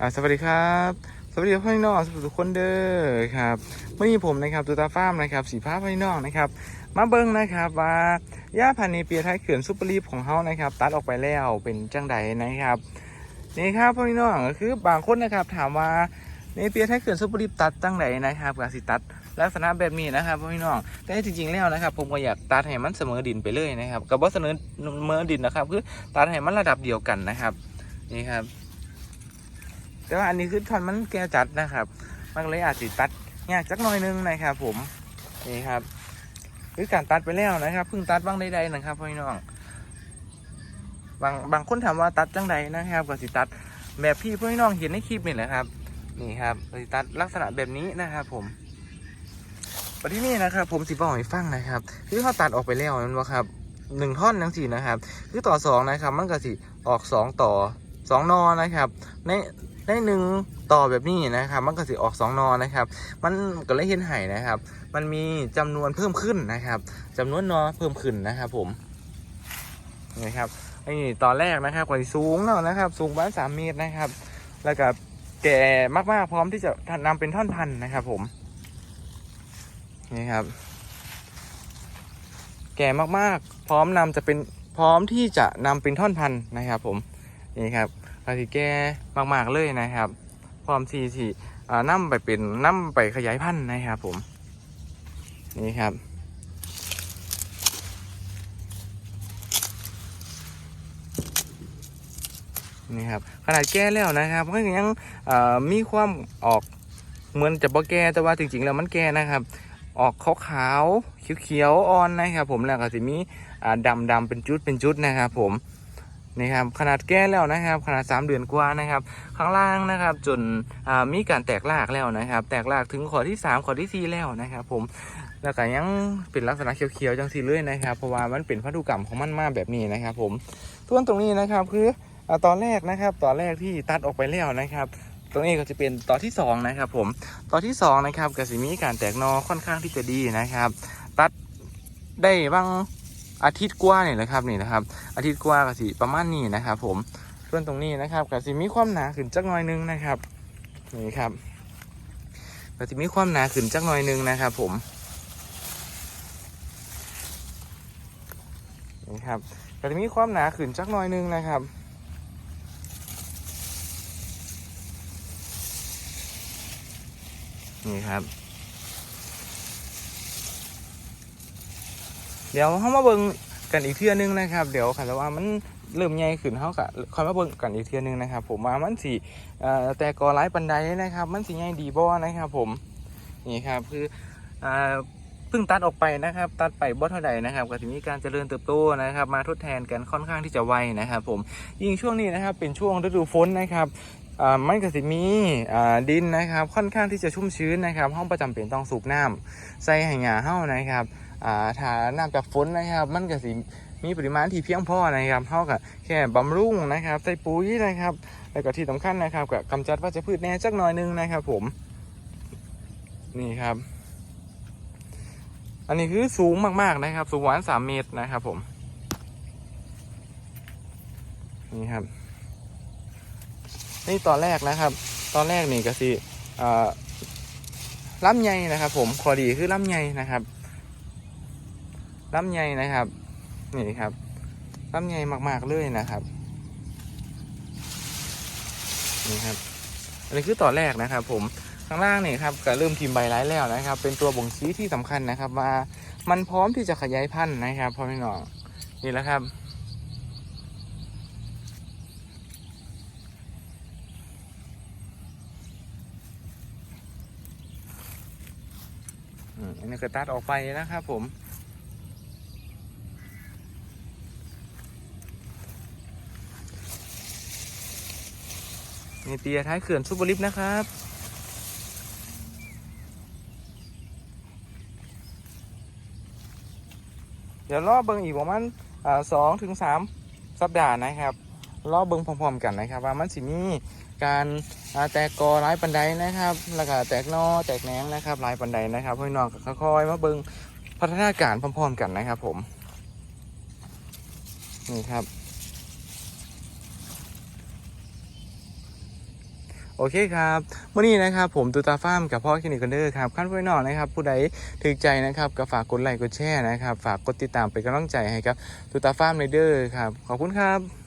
อ่าสวัสดีครับ สวัสดีพ่อพี่น้องทุกคนเด้อครับวันนี้ผมนะครับตูตาฟ้ามนะครับสีผ้าพ่อพี่น้องนะครับ มาเบิ้งนะครับว่าหญ้าพันธุ์ในเปียไทยเขื่อนซุปเปอร์ลีฟของเขานะครับ ตัดออกไปแล้วเป็นจังใดนะครับนี่ครับพ่อพี่น้องก็คือบางคนนะครับ ถามว่าในเปียไทยเขื่อนซุปเปอร์ลีฟตัดจังใดนะครับกสิตัดลักษณะแบบนี้นะครับพ่อพี่น้อง แต่จริงๆแล้วนะครับ ผมก็อยากตัดให้มันเสมอดินไปเลยนะครับกับว่าเสมอเสมอดินนะครับ คือตัดให้มันระดับเดียวกันนะครับนี่ครับ แต่ว่าอันนี้คือท่อนมันแก่จัดนะครับ มันเลยอาจจะตัดยากจักหน่อยนึงนะครับ ผมนี่ครับคือการตัดไปแล้วนะครับเพิ่งตัดบ้างใดๆนะครับพี่น้องบางบางคนถามว่าตัดจังใดนะครับก็สิตัดแบบพี่พี่น้องเห็นในคลิปนี่แหละครับ นี่ครับสิตัดลักษณะแบบนี้นะครับ ผมปัที่นี่นะครับ ผมสิบอกให้ฟังนะครับ คือเขาตัดออกไปแล้วนั่นว่าครับหนึ่งท่อนทั้งสี่นะครับ คือต่อสองนะครับ มันก็สิออกสองต่อสองนอนะครับ ใน ในหนึ่งต่อแบบนี้นะครับ มันก็สิออกสองนอนะครับ มันก็เลยเห็นไห่นะครับ มันมีจำนวนเพิ่มขึ้นนะครับจำนวนนอเพิ่มขึ้นนะครับ ผมนี่ครับนี่ตอนแรกนะครับกว่าสูงแล้วนะครับ สูงประมาณสามเมตรนะครับ แล้วก็แก่มากๆพร้อมที่จะนำเป็นท่อนพันธุ์นะครับ ผมนี่ครับ แก่มากๆ พร้อมนำจะเป็นพร้อมที่จะนำเป็นท่อนพันธุ์นะครับ ผมนี่ครับ กาที่แก่มากๆเลยนะครับ พร้อมที่ที่อ่าไปเป็นนํไปขยายพันธุ์นะครับผม นี่ครับนี่ครับขนาดแก้แล้วนะครับก็ยังมีความออกเหมือนจะบ่แก่แต่ว่าจริงๆแล้วมันแก่นะครับ ออกขาวๆเขียวๆอ่อนนะครับ ผมแล้วก็สิมีอ่าดำๆเป็นจุดเป็นจุดนะครับ ผม นี่ครับ ขนาดแก้แล้วนะครับ ขนาด 3 เดือนกว่านะครับ ข้างล่างนะครับ จนมีการแตกรากแล้วนะครับ แตกรากถึงขอที่ 3ขอที่4แล้วนะครับ ผมแล้วก็ยังเป็นลักษณะเขียวๆจังสีเลยนะครับ เพราะว่ามันเป็นพันธุกรรมของมันมาแบบนี้นะครับ ผมส่วนตรงนี้นะครับคืออตอนแรกนะครับ ตอนแรกที่ตัดออกไปแล้วนะครับตรงนี้ก็จะเป็นต่อที่สองนะครับผมต่อที่สองนะครับกสิมีการแตกนอค่อนข้างที่จะดีนะครับ ตัดได้บาง อาทิตย์กว่าเนี่ยนะครับนี่นะครับ อาทิตย์กว่ากสิประมาณนี้นะครับผมส่วนตรงนี้นะครับกสิมีความหนาขึ้นจักหน่อยนึงนะครับนี่ครับกสิมีความหนาขึ้นจักหน่อยนึงนะครับ ผมนี่ครับกสิมีความหนาขึ้นจักหน่อยนึงนะครับนี่ครับ เดี๋ยวเขามาเบิ่งกันอีกเทื่อนึงนะครับ เดี๋ยวค่ะแล้วว่ามันเริ่มใหญ่ขึ้นเขากะคอยมาเบิ่งกันอีกเทื่อนึงนะครับ ผมว่ามันสีแต่กอไร้ปันไดนะครับ มันสีใหญ่ดีบ่นะครับ ผมนี่ครับคือเพิ่งตัดออกไปนะครับ ตัดไปบ่เท่าใดนะครับก็จะมีการเจริญเติบโตนะครับ มาทดแทนกันค่อนข้างที่จะไวนะครับ ผมยิ่งช่วงนี้นะครับ เป็นช่วงฤดูฝนนะครับมันก็สิมีดินนะครับ ค่อนข้างที่จะชุ่มชื้นนะครับห้องประจำเป็นต้องสูบน้ำใส่ให้หญ้าเฮานะครับ อ่าถ้าน้ำจากฝนนะครับ มันก็สิมีปริมาณที่เพียงพอนะครับเฮาก็แค่บำรุงนะครับใส่ปุ๋ยนะครับ แล้วก็ที่สำคัญนะครับก็กำจัดวัชพืชแน่จักหน่อยนึงนะครับ ผม นี่ครับ อันนี้คือสูงมากๆนะครับ สูงประมาณสามเมตรนะครับ ผม นี่ครับ นี่ตอนแรกนะครับ ตอนแรกนี่ก็สิอ่อล้ำใหญ่นะครับ ผมขอดีคือล้ำใหญ่นะครับ ล้ำใหญ่นะครับ นี่ครับล้ำใหญ่มาก ๆ เลยนะครับ นี่ครับ อันนี้คือต่อแรกนะครับ ผมข้างล่างนี่ครับก็เริ่มพิมพ์ใบไร้แล้วนะครับ เป็นตัวบ่งชี้ที่สำคัญนะครับว่ามันพร้อมที่จะขยายพันธุ์นะครับพ่อพี่น้องนี่แหละครับ อันนี้ก็ตัดออกไปนะครับผม นี่เปียท้ายเขื่อนซุปเปอร์ลิฟต์นะครับเดี๋ยวรอเบิ่งอีกประมาณสองถึงสามสัปดาห์นะครับรอเบิ่งพร้อมๆกันนะครับ ว่ามันสิมีการแตกกอร้ายปันไดนะครับ แล้วก็แตกนอแตกแหนงนะครับร้ายปันไดนะครับพี่น้องก็ค่อยๆมาเบิ่งพัฒนาการพร้อมๆกันนะครับผมนี่ครับ โอเคครับวันนี้นะครับผมตูตาฟาร์มกับพ่อคลินิกคอนเดอร์ครับขั้นพี่น้องนะครับ ผู้ใดถึกใจนะครับก็ฝากกดไลค์กดแชร์นะครับ ฝากกดติดตามเป็นกำลังใจให้ครับตูตาฟาร์มในเดอร์ครับขอบคุณครับ